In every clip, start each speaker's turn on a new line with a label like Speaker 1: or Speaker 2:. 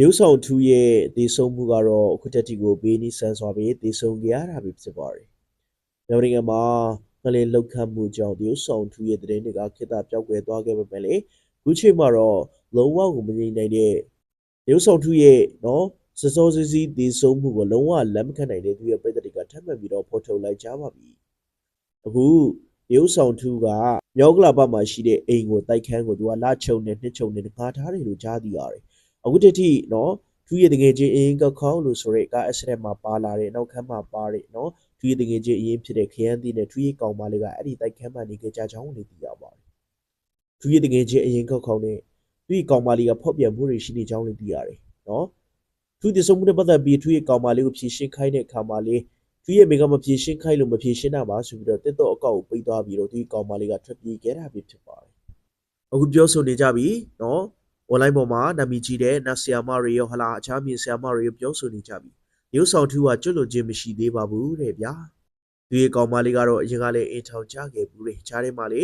Speaker 1: တရုတ်ဆောင်ထူးရဲ့တေဆုံးမှုကတော့အခုတက်တီကိုဘေးနီဆန်စွာပဲတေဆုံးကြရတာပဲဖြစ်ပါတယ်။မြန်မာနိုင်ငံမှာငလင်လောက်ခတ်မှုကြောင့်တရုတ်ဆောင်ထူးရဲ့တရင်တွေကခေတ္တပြောက်ကွယ်သွားခဲ့ပေမဲ့လေအခုချိန်မှာတော့လုံးဝကိုမငြိမ်နိုင်တဲ့တရုတ်ဆောင်ထူးရဲ့နော်စစောစီးစီးတေဆုံးမှုကိုလုံးဝလက်မခံနိုင်တဲ့သူရဲ့ပြည်သက်တွေကထပ်မံပြီးတော့ဖော်ထုတ်လိုက်ကြပါပြီ။အခုတရုတ်ဆောင်ထူးကမြောက်ကလာပမှာရှိတဲ့အိမ်ကိုတိုက်ခန်းကိုသူကလာချုံနဲ့နှစ်ချုံနဲ့ငါထားတယ်လို့ကြားသိရတယ်။ အခုတတိနော်သူရတငယ်ချင်းအရင်ကခေါလို့ဆိုရဲကားအက်ဆရက်မှာပါလာတဲ့နောက်ခန်းမှာပါတဲ့နော်သူရတငယ်ချင်းအရင်ဖြစ်တဲ့ခရမ်းသီးနဲ့သူရကောင်မလေးကအဲ့ဒီတိုက်ခန်းမှာနေကြကြကြောင်းလည်းသိရပါတယ်သူရတငယ်ချင်းအရင်ကခေါနဲ့သူရကောင်မလေးကဖောက်ပြန်မှုတွေရှိနေကြောင်းလည်းသိရတယ်နော်သူတဆုံးမှုနဲ့ပတ်သက်ပြီးသူရကောင်မလေးကိုဖြည့်ရှင်းခိုင်းတဲ့အခါမှာလေသူရမိကမဖြည့်ရှင်းခိုင်းလို့မဖြည့်ရှင်းတာပါဆိုပြီးတော့တက်တော့အကောက်ကိုပိတ်သွားပြီးတော့သူရကောင်မလေးကထွက်ပြေးခဲ့တာပဲဖြစ်ပါတယ်အခုပြောဆိုနေကြပြီနော် online ပေါ်မှာနာမည်ကြီးတဲ့နတ်ဆီယာမတွေရောဟလာအခြားမြင်ဆီယာမတွေရောပြောဆိုနေကြပြီရုပ်ဆောင်ထူးကကျွတ်လွန်ခြင်းမရှိသေးပါဘူးတဲ့ဗျာသူရဲ့ကောင်မလေးကတော့အရင်ကလည်းအိမ်ထောင်ကြခဲ့ဘူးတဲ့ခြားထဲမှာလေ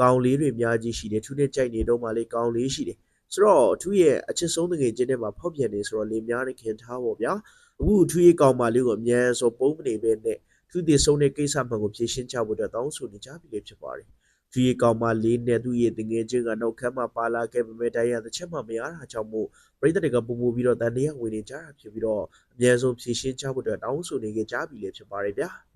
Speaker 1: ကောင်လေးတွေအများကြီးရှိတယ်သူနဲ့ကြိုက်နေတော့မှလေကောင်လေးရှိတယ်ဆိုတော့သူရဲ့အချစ်ဆုံးတကယ်ချင်းထဲမှာဖောက်ပြန်နေဆိုတော့လေများနေခင်ထားပေါ့ဗျာအခုသူရဲ့ကောင်မလေးကိုအမြန်ဆိုပုံမနေပဲနဲ့သူတည်ဆုံးတဲ့ကိစ္စမှန်ကိုဖြေရှင်းချဖို့အတွက်တောင်းဆိုနေကြပြီလေဖြစ်ပါတယ် သူရဲ့ကောင်မလေးနဲ့သူ့ရဲ့တငယ်ချင်းကနောက်ခမ်းမှာပါလာခဲ့ပေမဲ့တရားတစ်ချက်မှမရတာကြောင့်မို့ပြည်သက်တွေကပုံမူပြီးတော့တန်တရားဝင်နေကြတာဖြစ်ပြီးတော့အများဆုံးဖြည့်ရှင်းချဖို့အတွက်တောင်းဆိုနေကြပြီလေဖြစ်ပါတယ်ဗျာ။